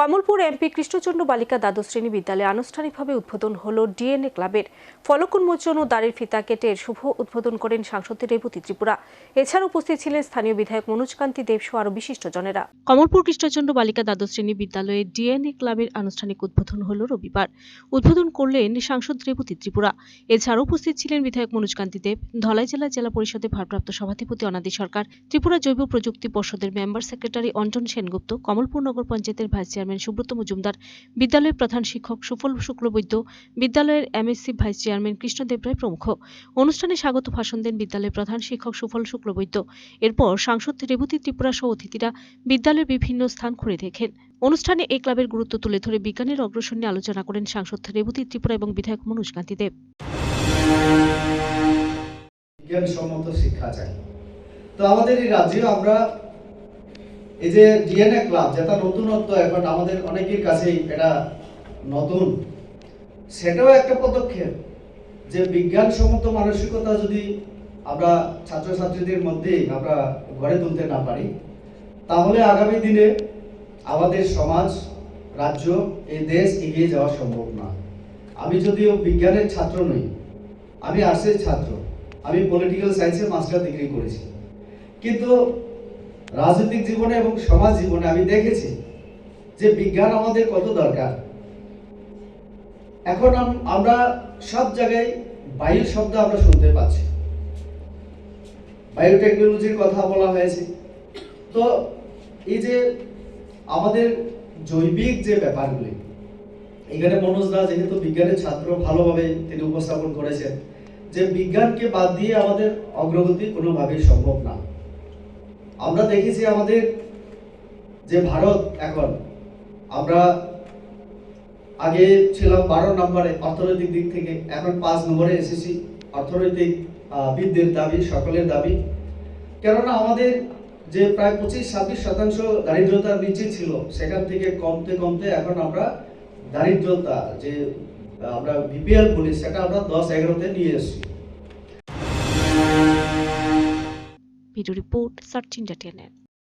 Kamalpur MP Krishnachandra বালিকা দ্বাদশ শ্রেণি বিদ্যালয়ে আনুষ্ঠানিকভাবে উদ্বোধন হল ডিএনএ ক্লাবের ফলক উন্মোচন ও দাড়ির ফিতা কেটে শুভ উদ্বোধন করেন সাংসদ রেবতী ত্রিপুরা। এছাড়া উপস্থিত ছিলেন স্থানীয় বিধায়ক মনোজ কান্তি দেব সহ আরও বিশিষ্টজনেরা কমলপুর কৃষ্ণচন্দ্র বালিকা দ্বাদশ শ্রেণি বিদ্যালয়ে ডিএনএ ক্লাবের আনুষ্ঠানিক উদ্বোধন হল রবিবার। উদ্বোধন করলেন সাংসদ রেবতী ত্রিপুরা। এছাড়াও উপস্থিত ছিলেন বিধায়ক মনোজ কান্তি দেব, ধলাই জেলা জেলা পরিষদের ভারপ্রাপ্ত সভাধিপতি অনাদি সরকার, ত্রিপুরা জৈব প্রযুক্তি পর্ষদের মেম্বার সেক্রেটারি অঞ্জন সেনগুপ্ত, কমলপুর নগর পঞ্চায়েতের ভাইস চেয়ারম্যান সুব্রত মজুমদার, বিদ্যালয়ের প্রধান শিক্ষক সুফল শুক্লবৈদ্য, বিদ্যালয়ের MSC vice chairman Krishnadev Roy প্রমুখ। অনুষ্ঠানে স্বাগত ভাষণ দেন বিদ্যালয়ের প্রধান শিক্ষক সুফল শুক্লবৈদ্য। এরপর সাংসদ রেবতী ত্রিপুরা সহ অতিথিরা বিদ্যালয়ের বিভিন্ন স্থান ঘুরে দেখেন। অনুষ্ঠানে এই ক্লাবের গুরুত্ব তুলে ধরে বিজ্ঞানের অগ্রসর নিয়ে আলোচনা করেন সাংসদ রেবতী ত্রিপুরা এবং বিধায়ক মনোজ কান্তি দেব। বিজ্ঞানসম্মত শিক্ষা চাই। তো আমাদের এই রাজ্যে আমরা এই যে ডিএনএ ক্লাব যেটা নতুনত্ব এখন আমাদের অনেকের কাছেই এটা নতুন, সেটাও একটা পদক্ষেপ যে বিজ্ঞানসম্মত মানসিকতা যদি আমরা ছাত্রছাত্রীদের মধ্যে আমরা গড়ে তুলতে না পারি, তাহলে আগামী দিনে আমাদের সমাজ, রাজ্য, এই দেশ এগিয়ে যাওয়া সম্ভব না। আমি যদিও বিজ্ঞানের ছাত্র নই, আমি আর্টসের ছাত্র, আমি পলিটিক্যাল সায়েন্সে মাস্টার ডিগ্রি করেছি। কিন্তু রাজনৈতিক জীবনে এবং সমাজ জীবনে আমি দেখেছি যে বিজ্ঞান আমাদের কত দরকার। এখন আমরা সব জায়গায় বায়ু শব্দ আমরা শুনতে পাচ্ছি। বায়োটেকনোলজির কথা বলা হয়েছে। তো এই যে আমাদের জৈবিক যে ব্যাপারগুলি, এখানে মনোজ দা যেহেতু বিজ্ঞানের ছাত্র, ভালোভাবে তিনি উপস্থাপন করেছেন, যে বিজ্ঞানকে বাদ দিয়ে আমাদের অগ্রগতি কোনোভাবেই সম্ভব না। আমরা দেখেছি আমাদের যে ভারত এখন, আমরা আগে ছিলাম বারো নম্বরে অর্থনৈতিক দিক থেকে, এখন পাঁচ নম্বরে এসেছি অর্থনৈতিক বৃদ্ধির দাবি, সকলের দাবি। কেননা আমাদের যে প্রায় পঁচিশ, ছাব্বিশ শতাংশ দারিদ্রতার নিচে ছিল, সেখান থেকে কমতে কমতে এখন আমরা দারিদ্রতা, যে আমরা বিপিএল বলি, সেটা আমরা দশ এগারোতে নিয়ে এসেছি। Video report search India